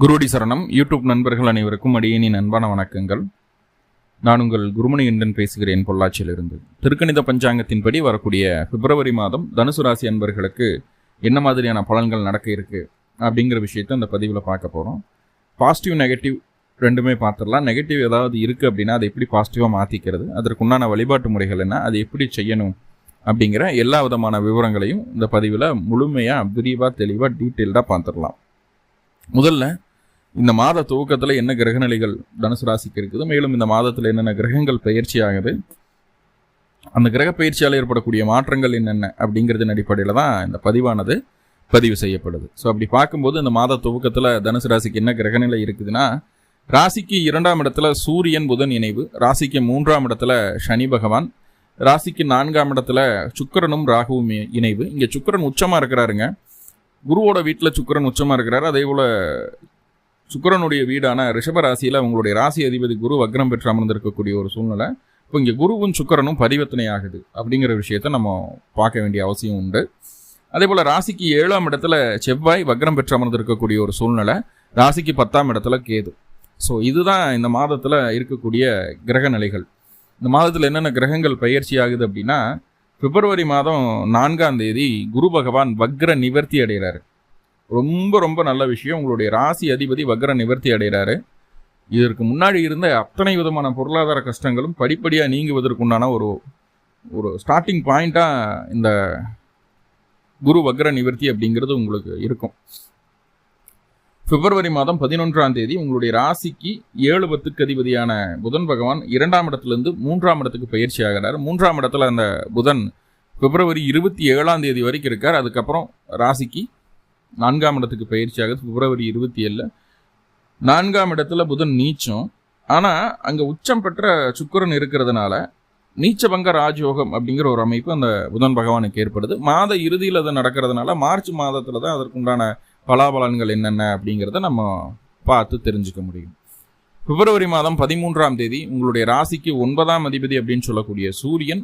குருடி சரணம். யூடியூப் நண்பர்கள் அனைவருக்கும் அடியேனின் அன்பான வணக்கங்கள். நான் உங்கள் குருமணிகண்டன் பேசுகிறேன் பொள்ளாச்சியிலிருந்து. திருக்கணித பஞ்சாங்கத்தின்படி வரக்கூடிய பிப்ரவரி மாதம் தனுசு ராசி அன்பர்களுக்கு என்ன மாதிரியான பலன்கள் நடக்க இருக்கு அப்படிங்கிற விஷயத்த அந்த பதிவில் பார்க்க போகிறோம் பாசிட்டிவ் நெகட்டிவ் ரெண்டுமே பார்த்துடலாம். நெகட்டிவ் ஏதாவது இருக்குது அப்படின்னா அதை எப்படி பாசிட்டிவாக மாற்றிக்கிறது அதற்குண்டான வழிபாட்டு முறைகள் என்ன? அதை எப்படி செய்யணும்? அப்படிங்கிற எல்லா விதமான விவரங்களையும் இந்த பதிவில் முழுமையாக விரிவாக தெளிவாக டீட்டெயில்டாக பார்த்துடலாம். முதல்ல இந்த மாத துவக்கத்தில் என்ன கிரகநிலைகள் தனுசு ராசிக்கு இருக்குது மேலும் இந்த மாதத்தில் என்னென்ன கிரகங்கள் பயிற்சி ஆகுது அந்த கிரக பயிற்சியால் ஏற்படக்கூடிய மாற்றங்கள் என்னென்ன அப்படிங்கிறதின் அடிப்படையில் தான் இந்த பதிவானது பதிவு செய்யப்படுது. ஸோ அப்படி பார்க்கும்போது இந்த மாத துவக்கத்தில் தனுசு ராசிக்கு என்ன கிரகநிலை இருக்குதுன்னா ராசிக்கு இரண்டாம் இடத்துல சூரியன் புதன் இணைவு ராசிக்கு மூன்றாம் இடத்துல சனி பகவான் ராசிக்கு நான்காம் இடத்துல சுக்கரனும் ராகுவும் இணைவு. இங்கே சுக்கரன் உச்சமாக இருக்கிறாருங்க. குருவோட வீட்டில் சுக்கரன் உச்சமாக இருக்கிறாரு. அதே போல் சுக்கரனுடைய வீடான ரிஷப ராசியில் உங்களுடைய ராசி அதிபதி குரு வக்ரம் பெற்று அமர்ந்திருக்கக்கூடிய ஒரு சூழ்நிலை. இப்போ இங்கே குருவும் சுக்கரனும் பரிவர்த்தனை ஆகுது அப்படிங்கிற விஷயத்த நம்ம பார்க்க வேண்டிய அவசியம் உண்டு. அதே போல் ராசிக்கு ஏழாம் இடத்துல செவ்வாய் வக்ரம் பெற்று அமர்ந்திருக்கக்கூடிய ஒரு சூழ்நிலை. ராசிக்கு பத்தாம் இடத்துல கேது. ஸோ இதுதான் இந்த மாதத்தில் இருக்கக்கூடிய கிரக நிலைகள். இந்த மாதத்தில் என்னென்ன கிரகங்கள் பயிற்சி ஆகுது அப்படின்னா பிப்ரவரி மாதம் நான்காம் தேதி குரு பகவான் வக்ர நிவர்த்தி அடைகிறாரு. ரொம்ப ரொம்ப நல்ல விஷயம். உங்களுடைய ராசி அதிபதி வக்ர நிவர்த்தி அடைகிறாரு. இதற்கு முன்னாடி இருந்த அத்தனை விதமான பொருளாதார கஷ்டங்களும் படிப்படியாக நீங்குவதற்குண்டான ஒரு ஒரு ஸ்டார்டிங் பாயிண்ட்டாக இந்த குரு வக்ர நிவர்த்தி அப்படிங்கிறது உங்களுக்கு இருக்கும். பிப்ரவரி மாதம் பதினொன்றாம் தேதி உங்களுடைய ராசிக்கு ஏழு பத்துக்கு அதிபதியான புதன் பகவான் இரண்டாம் இடத்துலேருந்து மூன்றாம் இடத்துக்கு பயிற்சி ஆகிறார். மூன்றாம் இடத்துல அந்த புதன் பிப்ரவரி இருபத்தி ஏழாம் தேதி வரைக்கும் இருக்கார். அதுக்கப்புறம் ராசிக்கு நான்காம் இடத்துக்கு பயிற்சியாக பிப்ரவரி இருபத்தி ஏழில். நான்காம் இடத்துல புதன் நீச்சம். ஆனால் அங்கே உச்சம் பெற்ற சுக்கரன் இருக்கிறதுனால நீச்சபங்க ராஜயோகம் அப்படிங்கிற ஒரு அமைப்பு அந்த புதன் பகவானுக்கு ஏற்படுது. மாத இறுதியில் அது நடக்கிறதுனால மார்ச் மாதத்தில் தான் அதற்குண்டான பலாபலன்கள் என்னென்ன அப்படிங்கிறத நம்ம பார்த்து தெரிஞ்சுக்க முடியும். பிப்ரவரி மாதம் பதிமூன்றாம் தேதி உங்களுடைய ராசிக்கு ஒன்பதாம் அதிபதி அப்படின்னு சொல்லக்கூடிய சூரியன்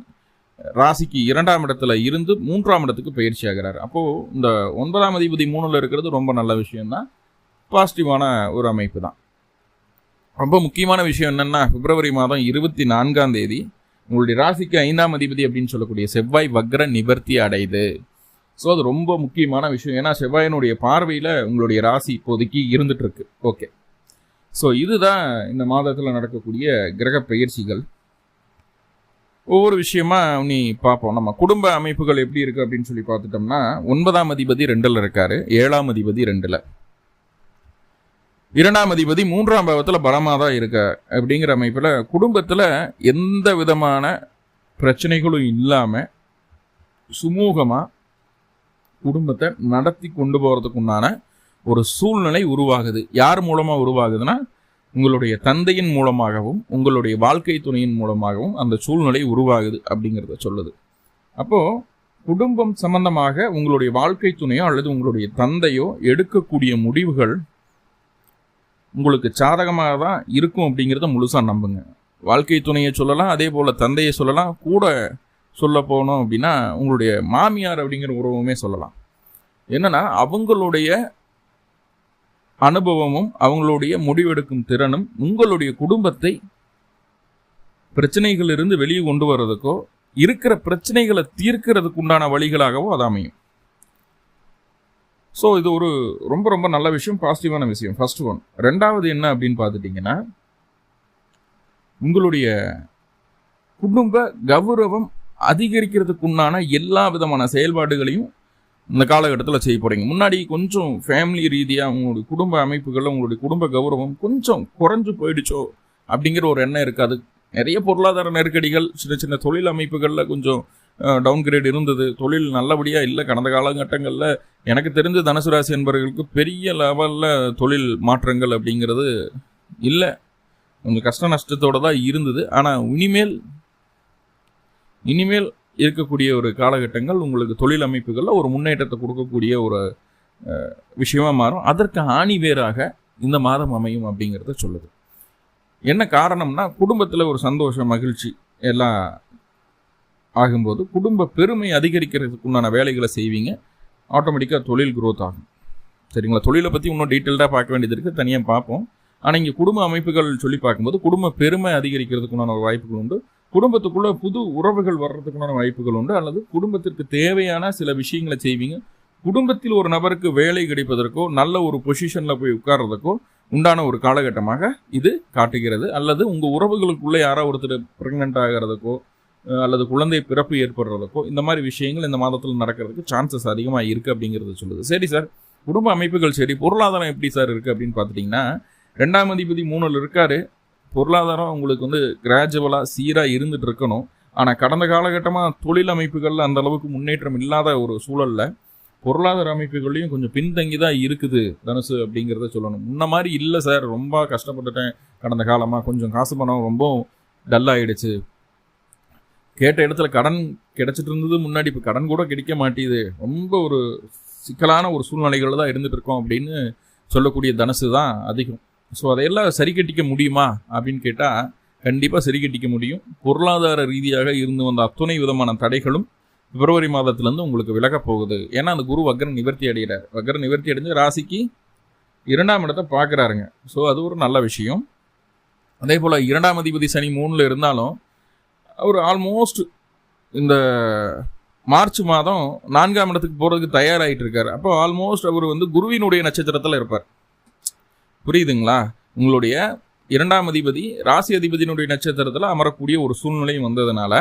ராசிக்கு இரண்டாம் இடத்துல இருந்து மூன்றாம் இடத்துக்கு பயிற்சி ஆகிறார் அப்போது இந்த ஒன்பதாம் அதிபதி மூணில் இருக்கிறது ரொம்ப நல்ல விஷயம்தான். பாசிட்டிவான ஒரு அமைப்பு தான். ரொம்ப முக்கியமான விஷயம் என்னென்னா பிப்ரவரி மாதம் இருபத்தி நான்காம் தேதி உங்களுடைய ராசிக்கு ஐந்தாம் அதிபதி அப்படின்னு சொல்லக்கூடிய செவ்வாய் வக்ர நிவர்த்தி அடையுது. ஸோ அது ரொம்ப முக்கியமான விஷயம். ஏன்னா செவ்வாயினுடைய பார்வையில் உங்களுடைய ராசி இப்போதைக்கு இருந்துட்டு இருக்கு. ஓகே ஸோ இதுதான் இந்த மாதத்தில் நடக்கக்கூடிய கிரக பயிற்சிகள். ஒவ்வொரு விஷயமா நீ பார்ப்போம். நம்ம குடும்ப அமைப்புகள் எப்படி இருக்கு அப்படின்னு சொல்லி பார்த்துட்டோம்னா ஒன்பதாம் அதிபதி ரெண்டில் இருக்காரு ஏழாம் அதிபதி ரெண்டில். இரண்டாம் அதிபதி மூன்றாம் பாவத்தில் பலமாக தான் இருக்க அப்படிங்கிற அமைப்பில் குடும்பத்தில் எந்த விதமான பிரச்சனைகளும் இல்லாமல் சுமூகமாக குடும்பத்தை நடத்தி கொண்டு போகிறதுக்கு உண்டான ஒரு சூழ்நிலை உருவாகுது. யார் மூலமாக உருவாகுதுன்னா உங்களுடைய தந்தையின் மூலமாகவும் உங்களுடைய வாழ்க்கை துணையின் மூலமாகவும் அந்த சூழ்நிலை உருவாகுது அப்படிங்கிறத சொல்லுது. அப்போது குடும்பம் சம்பந்தமாக உங்களுடைய வாழ்க்கை துணையோ அல்லது உங்களுடைய தந்தையோ எடுக்கக்கூடிய முடிவுகள் உங்களுக்கு சாதகமாக தான் இருக்கும் அப்படிங்கிறத முழுசாக நம்புங்க. வாழ்க்கை துணையை சொல்லலாம் அதே போல் தந்தையை சொல்லலாம் கூட சொல்ல போனோம் அப்படின்னா உங்களுடைய மாமியார் அப்படிங்கிற உறவுமே சொல்லலாம். என்னென்னா அவங்களுடைய அனுபவமும் அவங்களுடைய முடிவெடுக்கும் திறனும் உங்களுடைய குடும்பத்தை பிரச்சனைகளிலிருந்து வெளியே கொண்டு வர்றதுக்கோ இருக்கிற பிரச்சனைகளை தீர்க்கிறதுக்கு உண்டான வழிகளாகவோ அது அமையும். ஸோ இது ஒரு ரொம்ப ரொம்ப நல்ல விஷயம் பாசிட்டிவான விஷயம். ஃபர்ஸ்ட் ஒன் ரெண்டாவது என்ன அப்படின்னு பார்த்துட்டிங்கன்னா உங்களுடைய குடும்ப கௌரவம் அதிகரிக்கிறதுக்கு உண்டான எல்லா விதமான செயல்பாடுகளையும் இந்த காலகட்டத்தில் செய்ய போகிறீங்க முன்னாடி கொஞ்சம் ஃபேமிலி ரீதியாக உங்களுடைய குடும்ப அமைப்புகளில் உங்களுடைய குடும்ப கௌரவம் கொஞ்சம் குறைஞ்சு போயிடுச்சோ அப்படிங்கிற ஒரு எண்ணம் இருக்காது. நிறைய பொருளாதார நெருக்கடிகள் சின்ன சின்ன தொழில் அமைப்புகளில் கொஞ்சம் டவுன் கிரேட் இருந்தது. தொழில் நல்லபடியாக இல்லை. கடந்த காலகட்டங்களில் எனக்கு தெரிஞ்ச தனுசு ராசி என்பவர்களுக்கு பெரிய லெவலில் தொழில் மாற்றங்கள் அப்படிங்கிறது இல்லை. கொஞ்சம் கஷ்ட நஷ்டத்தோடு தான் இருந்தது. ஆனால் இனிமேல் இனிமேல் இருக்கக்கூடிய ஒரு காலகட்டங்கள் உங்களுக்கு தொழில் அமைப்புகளில் ஒரு முன்னேற்றத்தை கொடுக்கக்கூடிய ஒரு விஷயமாக மாறும். அதற்கு ஆணி வேறாக இந்த மாதம் அமையும் அப்படிங்கிறத சொல்லுது. என்ன காரணம்னா குடும்பத்தில் ஒரு சந்தோஷம் மகிழ்ச்சி எல்லாம் ஆகும்போது குடும்ப பெருமை அதிகரிக்கிறதுக்கு உண்டான வேலைகளை செய்வீங்க. ஆட்டோமேட்டிக்காக தொழில் குரோத் ஆகும். சரிங்களா? தொழிலை பற்றி இன்னும் டீட்டெயில்டாக பார்க்க வேண்டியது இருக்குது தனியாக பார்ப்போம். ஆனால் இங்கே குடும்ப அமைப்புகள் சொல்லி பார்க்கும்போது குடும்ப பெருமை அதிகரிக்கிறதுக்குண்டான ஒரு வாய்ப்புகள் உண்டு. குடும்பத்துக்குள்ள புது உறவுகள் வர்றதுக்குண்டான வாய்ப்புகள் உண்டு. அல்லது குடும்பத்திற்கு தேவையான சில விஷயங்களை செய்வீங்க. குடும்பத்தில் ஒரு நபருக்கு வேலை கிடைப்பதற்கோ நல்ல ஒரு பொசிஷனில் போய் உட்கார்றதுக்கோ உண்டான ஒரு காலகட்டமாக இது காட்டுகிறது. அல்லது உங்கள் உறவுகளுக்குள்ளே யாரோ ஒருத்தர் ப்ரெக்னென்ட் ஆகிறதுக்கோ அல்லது குழந்தை பிறப்பு ஏற்படுறதுக்கோ இந்த மாதிரி விஷயங்கள் இந்த மாதத்தில் நடக்கிறதுக்கு சான்சஸ் அதிகமாக இருக்குது அப்படிங்கிறது சொல்லுது. சரி சார். குடும்ப அமைப்புகள் சரி. பொருளாதாரம் எப்படி சார் இருக்குது அப்படின்னு பார்த்துட்டிங்கன்னா ரெண்டாம் அதிபதி மூணில் இருக்காரு. பொருளாதாரம் உங்களுக்கு வந்து கிராஜுவலாக சீராக இருந்துட்டு இருக்கணும். ஆனால் கடந்த காலகட்டமாக தொழில் அமைப்புகளில் அந்த அளவுக்கு முன்னேற்றம் இல்லாத ஒரு சூழல்ல பொருளாதார அமைப்புகள்லையும் கொஞ்சம் பின்தங்கி தான் இருக்குது தனுசு அப்படிங்கிறத சொல்லணும். முன்ன மாதிரி இல்லை சார் ரொம்ப கஷ்டப்பட்டுட்டேன். கடந்த காலமாக கொஞ்சம் காசு பணம் ரொம்ப டல்லாகிடுச்சு கேட்ட இடத்துல கடன் கிடச்சிட்டு இருந்தது முன்னாடி இப்போ கடன் கூட கிடைக்க மாட்டேங்குது. ரொம்ப ஒரு சிக்கலான ஒரு சூழ்நிலைகள் தான் இருந்துகிட்டு இருக்கோம் அப்படின்னு சொல்லக்கூடிய தனுசு தான் அதிகம். ஸோ அதையெல்லாம் சரி கட்டிக்க முடியுமா? அப்படின்னு கேட்டால் கண்டிப்பாக சரி கட்டிக்க முடியும். பொருளாதார ரீதியாக இருந்து வந்த அத்துணை விதமான தடைகளும் பிப்ரவரி மாதத்துலேருந்து உங்களுக்கு விலக போகுது. ஏன்னா அந்த குரு வக்ர நிவர்த்தி அடைகிறார். வக்ர நிவர்த்தி அடைஞ்சு ராசிக்கு இரண்டாம் இடத்தை பார்க்குறாருங்க. ஸோ அது ஒரு நல்ல விஷயம். அதே போல் இரண்டாம் அதிபதி சனி மூணில் இருந்தாலும் அவர் ஆல்மோஸ்ட் இந்த மார்ச் மாதம் நான்காம் இடத்துக்கு போகிறதுக்கு தயாராகிட்டு இருக்கார். அப்போ ஆல்மோஸ்ட் அவர் வந்து குருவினுடைய நட்சத்திரத்தில் இருப்பார். புரியுதுங்களா? உங்களுடைய இரண்டாம் அதிபதி ராசி அதிபதியினுடைய நட்சத்திரத்தில் அமரக்கூடிய ஒரு சூழ்நிலையும் வந்ததுனால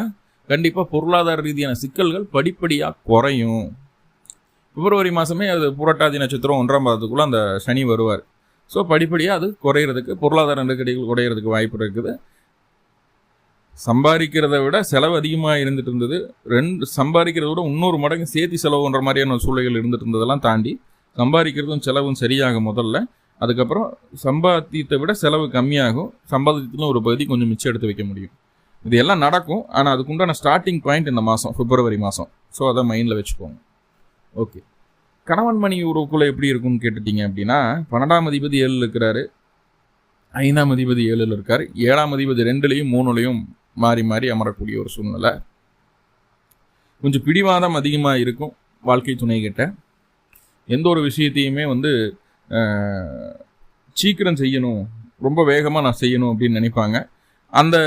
கண்டிப்பாக பொருளாதார ரீதியான சிக்கல்கள் படிப்படியாக குறையும். பிப்ரவரி மாதமே அது புரட்டாதி நட்சத்திரம் ஒன்றாம் பாதத்துக்குள்ளே அந்த சனி வருவார். ஸோ படிப்படியாக அது குறையிறதுக்கு பொருளாதார நெருக்கடிகள் குறையிறதுக்கு வாய்ப்பு இருக்குது. சம்பாதிக்கிறத விட செலவு அதிகமாக இருந்துட்டு இருந்தது. ரெண்டு சம்பாதிக்கிறத விட இன்னொரு மடங்கு சேர்த்து செலவுன்ற மாதிரியான சூழ்நிலைகள் இருந்துட்டு இருந்ததெல்லாம் தாண்டி சம்பாதிக்கிறதும் செலவும் சரியாக முதல்ல. அதுக்கப்புறம் சம்பாத்தியத்தை விட செலவு கம்மியாகும். சம்பாதியத்திலும் ஒரு பகுதி கொஞ்சம் மிச்சம் எடுத்து வைக்க முடியும். இது எல்லாம் நடக்கும். ஆனால் அதுக்குண்டான ஸ்டார்டிங் பாயிண்ட் இந்த மாதம் பிப்ரவரி மாதம் ஸோ அதை மைண்டில் வச்சுக்கோங்க. ஓகே கணவன் மணி உறவுக்குள்ளே எப்படி இருக்கும்னு கேட்டுட்டீங்க அப்படின்னா பன்னெண்டாம் அதிபதி ஏழில் இருக்கிறாரு. ஐந்தாம் அதிபதி ஏழில் இருக்கார். ஏழாம் அதிபதி ரெண்டுலேயும் மூணுலேயும் மாறி மாறி அமரக்கூடிய ஒரு சூழ்நிலை. கொஞ்சம் பிடிவாதம் அதிகமாக இருக்கும் வாழ்க்கை துணை கிட்ட. எந்த ஒரு விஷயத்தையுமே வந்து சீக்கிரம் செய்யணும் ரொம்ப வேகமாக நான் செய்யணும் அப்படின்னு நினைப்பாங்க. அந்த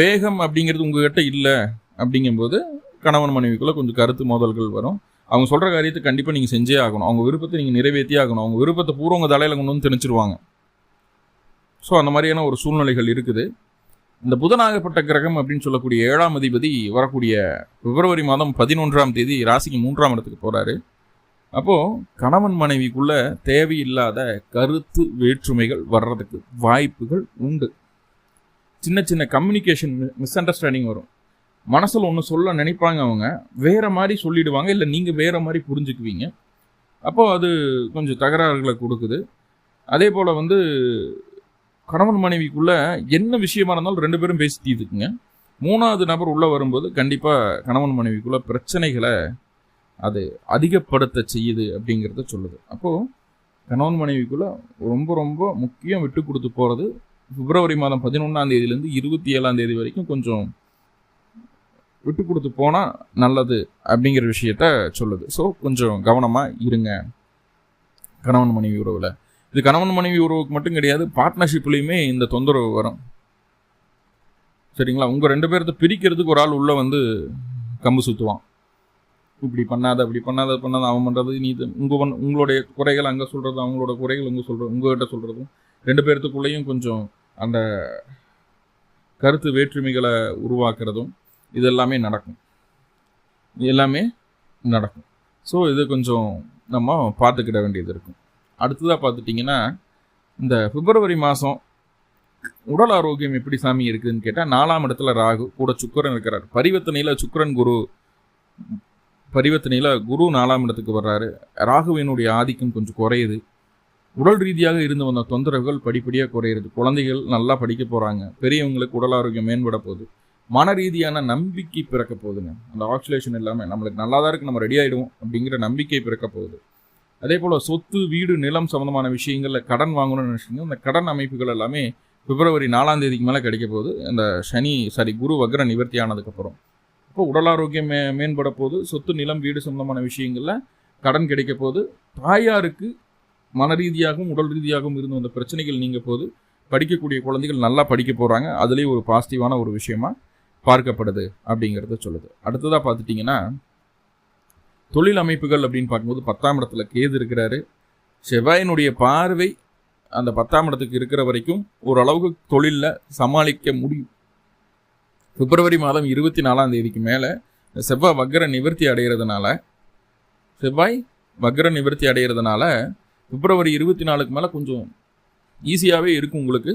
வேகம் அப்படிங்கிறது உங்ககிட்ட இல்லை அப்படிங்கும்போது கணவன் மனைவிக்குள்ளே கொஞ்சம் கருத்து மோதல்கள் வரும். அவங்க சொல்கிற காரியத்தை கண்டிப்பாக நீங்கள் செஞ்சே ஆகணும். அவங்க விருப்பத்தை நீங்கள் நிறைவேற்றியே ஆகணும். அவங்க விருப்பத்தை பூரா உங்கள் தலையில் கொண்டு வந்து திணிச்சிருவாங்க. ஸோ அந்த மாதிரியான ஒரு சூழ்நிலைகள் இருக்குது. இந்த புதனாகப்பட்ட கிரகம் அப்படின்னு சொல்லக்கூடிய ஏழாம் அதிபதி வரக்கூடிய பிப்ரவரி மாதம் பதினொன்றாம் தேதி ராசிக்கு மூன்றாம் இடத்துக்கு போகிறாரு அப்போது கணவன் மனைவிக்குள்ள தேவையில்லாத கருத்து வேற்றுமைகள் வர்றதுக்கு வாய்ப்புகள் உண்டு. சின்ன சின்ன கம்யூனிகேஷன் மிஸ் அண்டர்ஸ்டாண்டிங் வரும். மனசில் ஒன்று சொல்ல நினைப்பாங்க அவங்க. வேறு மாதிரி சொல்லிடுவாங்க. இல்லை நீங்கள் வேறு மாதிரி புரிஞ்சுக்குவீங்க. அப்போது அது கொஞ்சம் தகராறுகளை கொடுக்குது. அதே போல் வந்து கணவன் மனைவிக்குள்ளே என்ன விஷயமா இருந்தாலும் ரெண்டு பேரும் பேசி தீர்த்துக்குங்க மூணாவது நபர் உள்ளே வரும்போது கண்டிப்பாக கணவன் மனைவிக்குள்ளே பிரச்சனைகளை அது அதிகப்படுத்த செய்யுது அப்படிங்கிறத சொல்லுது. அப்போது கணவன் மனைவிக்குள்ளே ரொம்ப ரொம்ப முக்கியம் விட்டு கொடுத்து போகிறது பிப்ரவரி மாதம் பதினொன்றாம் தேதியிலேருந்து இருபத்தி ஏழாம் தேதி வரைக்கும் கொஞ்சம் விட்டு கொடுத்து போனால் நல்லது அப்படிங்கிற விஷயத்த சொல்லுது. ஸோ கொஞ்சம் கவனமாக இருங்க கணவன் மனைவி உறவில். இது கணவன் மனைவி உறவுக்கு மட்டும் கிடையாது பார்ட்னர்ஷிப்லேயுமே இந்த தொந்தரவு வரும். சரிங்களா? உங்கள் ரெண்டு பேர்த்த பிரிக்கிறதுக்கு ஒரு ஆள் உள்ளே வந்து கம்பு சுற்றுவான் இப்படி பண்ணாத அப்படி பண்ணாத பண்ணாத அவன் பண்ணுறது நீ இது. உங்கள் பண் உங்களுடைய குறைகள் அங்கே சொல்கிறது அவங்களோட குறைகள் உங்கள் சொல்கிறது உங்கள்கிட்ட சொல்கிறதும் ரெண்டு பேர்த்துக்குள்ளேயும் கொஞ்சம் அந்த கருத்து வேற்றுமைகளை உருவாக்குறதும் இது எல்லாமே நடக்கும். எல்லாமே நடக்கும். ஸோ இது கொஞ்சம் நம்ம பார்த்துக்கிட வேண்டியது இருக்கும். அடுத்ததாக பார்த்துட்டிங்கன்னா இந்த பிப்ரவரி மாதம் உடல் ஆரோக்கியம் எப்படி சாமி இருக்குதுன்னு கேட்டால் நாலாம் இடத்துல ராகு கூட சுக்கரன் இருக்கிறார். பரிவர்த்தனையில் சுக்கிரன் குரு பரிவர்த்தனையில் குரு நாலாம் இடத்துக்கு வர்றாரு. ராகுவினுடைய ஆதிக்கம் கொஞ்சம் குறையுது. உடல் ரீதியாக இருந்து வந்த தொந்தரவுகள் படிப்படியாக குறையிறது குழந்தைகள் நல்லா படிக்க போகிறாங்க பெரியவங்களுக்கு உடல் ஆரோக்கியம் மேம்பட போகுது. மன ரீதியான நம்பிக்கை பிறக்க போகுதுங்க. அந்த ஆக்சுலேஷன் எல்லாமே நம்மளுக்கு நல்லா தான் இருக்குது நம்ம ரெடி ஆகிடுவோம் அப்படிங்கிற நம்பிக்கை பிறக்க போகுது. அதே போல் சொத்து வீடு நிலம் சம்மந்தமான விஷயங்களில் கடன் வாங்கணும்னு நினச்சிங்கன்னா அந்த கடன் அமைப்புகள் எல்லாமே பிப்ரவரி நாலாம் தேதிக்கு மேலே கிடைக்க போகுது. அந்த சனி சாரி குரு வக்ர நிவர்த்தி ஆனதுக்கப்புறம் இப்போ உடல் ஆரோக்கியம் மே மேம்பட போது சொத்து நிலம் வீடு சொந்தமான விஷயங்களில் கடன் கிடைக்க போது தாயாருக்கு மன ரீதியாகவும் உடல் ரீதியாகவும் இருந்த அந்த பிரச்சனைகள் நீங்கள் போது படிக்கக்கூடிய குழந்தைகள் நல்லா படிக்க போகிறாங்க அதுலேயும் ஒரு பாசிட்டிவான ஒரு விஷயமா பார்க்கப்படுது அப்படிங்கிறத சொல்லுது. அடுத்ததாக பார்த்துட்டிங்கன்னா தொழில் அமைப்புகள் அப்படின்னு பார்க்கும்போது பத்தாம் இடத்துல கேது இருக்கிறாரு. செவ்வாயினுடைய பார்வை அந்த பத்தாம் இடத்துக்கு இருக்கிற வரைக்கும் ஓரளவுக்கு தொழிலில் சமாளிக்க முடியும். பிப்ரவரி மாதம் இருபத்தி நாலாம் தேதிக்கு மேலே செவ்வாய் வக்கர நிவர்த்தி அடைகிறதுனால செவ்வாய் வக்கர நிவர்த்தி அடைகிறதுனால பிப்ரவரி இருபத்தி நாலுக்கு மேலே கொஞ்சம் ஈஸியாகவே இருக்கும் உங்களுக்கு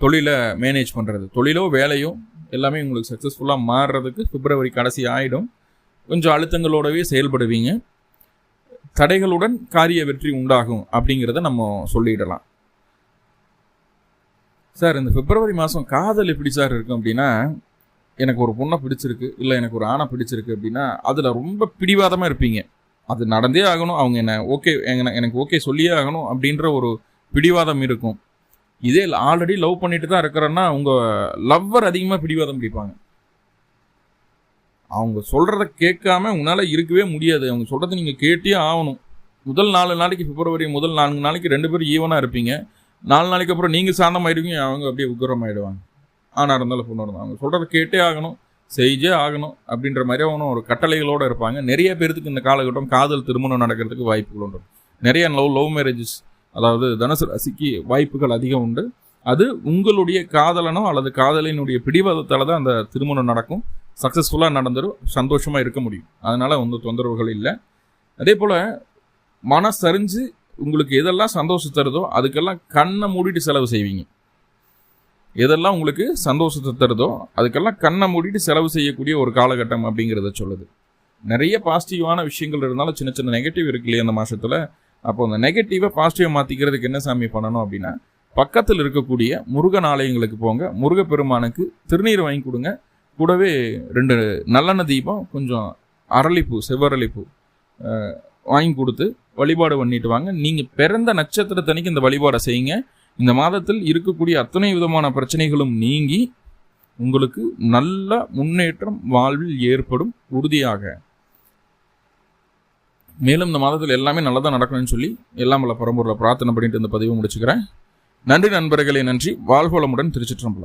தொழிலை மேனேஜ் பண்ணுறது தொழிலோ வேலையோ எல்லாமே உங்களுக்கு சக்ஸஸ்ஃபுல்லாக மாறுறதுக்கு பிப்ரவரி கடைசி ஆகிடும் கொஞ்சம் அழுத்தங்களோடவே செயல்படுவீங்க. தடைகளுடன் காரிய வெற்றி உண்டாகும் அப்படிங்கிறத நம்ம சொல்லிடலாம். சார் இந்த பிப்ரவரி மாதம் காதல் எப்படி சார் இருக்கும் அப்படின்னா எனக்கு ஒரு பொண்ணை பிடிச்சிருக்கு இல்லை எனக்கு ஒரு ஆணை பிடிச்சிருக்கு அப்படின்னா அதில் ரொம்ப பிடிவாதமாக இருப்பீங்க. அது நடந்தே ஆகணும் அவங்க என்ன ஓகே எனக்கு ஓகே சொல்லியே ஆகணும் அப்படின்ற ஒரு பிடிவாதம் இருக்கும். இதே ஆல்ரெடி லவ் பண்ணிட்டு தான் இருக்கிறன்னா உங்கள் லவ்வர் அதிகமாக பிடிவாதம் பிடிப்பாங்க அவங்க சொல்கிறத கேட்காம உங்களால் இருக்கவே முடியாது. அவங்க சொல்கிறத நீங்கள் கேட்டே ஆகணும். முதல் நாலு நாளைக்கு பிப்ரவரி முதல் நான்கு நாளைக்கு ரெண்டு பேரும் ஈவனாக இருப்பீங்க. நாலு நாளைக்கு அப்புறம் நீங்கள் சாந்தமாயிடுவீங்க அவங்க அப்படியே உக்கரமாயிடுவாங்க. ஆனாக இருந்தாலும் பொண்ணு இருந்தாலும் அவங்க சொல்கிறத கேட்டே ஆகணும் செய்யே ஆகணும் அப்படின்ற மாதிரி அவனும் ஒரு கட்டளைகளோடு இருப்பாங்க. நிறைய பேர்த்துக்கு இந்த காலகட்டம் காதல் திருமணம் நடக்கிறதுக்கு வாய்ப்புகள் உண்டு. நிறைய லவ் லவ் மேரேஜஸ் அதாவது தனுசு ராசிக்கு வாய்ப்புகள் அதிகம் உண்டு. அது உங்களுடைய காதலனோ அல்லது காதலினுடைய பிடிவாதத்தால் தான் அந்த திருமணம் நடக்கும். சக்ஸஸ்ஃபுல்லாக நடந்துடும் சந்தோஷமாக இருக்க முடியும். அதனால் வந்து தொந்தரவுகள் இல்லை. அதே போல் மனசரிஞ்சு உங்களுக்கு எதெல்லாம் சந்தோஷம் தருதோ அதுக்கெல்லாம் கண்ணை மூடிட்டு செலவு செய்வீங்க. எதெல்லாம் உங்களுக்கு சந்தோஷத்தை தருதோ அதுக்கெல்லாம் கண்ணை மூடிட்டு செலவு செய்யக்கூடிய ஒரு காலகட்டம் அப்படிங்கிறத சொல்லுது. நிறைய பாசிட்டிவான விஷயங்கள் இருந்தாலும் சின்ன சின்ன நெகட்டிவ் இருக்கு இல்லையா அந்த மாதத்தில் அப்போ அந்த நெகட்டிவை பாசிட்டிவாக மாற்றிக்கிறதுக்கு என்ன சாமி பண்ணணும் அப்படின்னா பக்கத்தில் இருக்கக்கூடிய முருகன் ஆலயங்களுக்கு போங்க. முருகப்பெருமானுக்கு திருநீர் வாங்கி கொடுங்க. கூடவே ரெண்டு நல்லெண்ண தீபம் கொஞ்சம் அரளிப்பூ செவ்வரளிப்பூ வாங்கி கொடுத்து வழிபாடு பண்ணிட்டு வாங்க. நீங்கள் பிறந்த நட்சத்திரத்தனைக்கு இந்த வழிபாடை செய்யுங்க. இந்த மாதத்தில் இருக்கக்கூடிய அத்தனை விதமான பிரச்சனைகளும் நீங்கி உங்களுக்கு நல்ல முன்னேற்றம் வாழ்வில் ஏற்படும் உறுதியாக. மேலும் இந்த மாதத்தில் எல்லாமே நல்லதாக நடக்கணும்னு சொல்லி எல்லாம் பல பரம்பூரில் பிரார்த்தனை பண்ணிட்டு இந்த பதிவு முடிச்சுக்கிறேன். நன்றி நண்பர்களே நன்றி. வாழ்வளமுடன் திருச்சிற்றம்பலம்.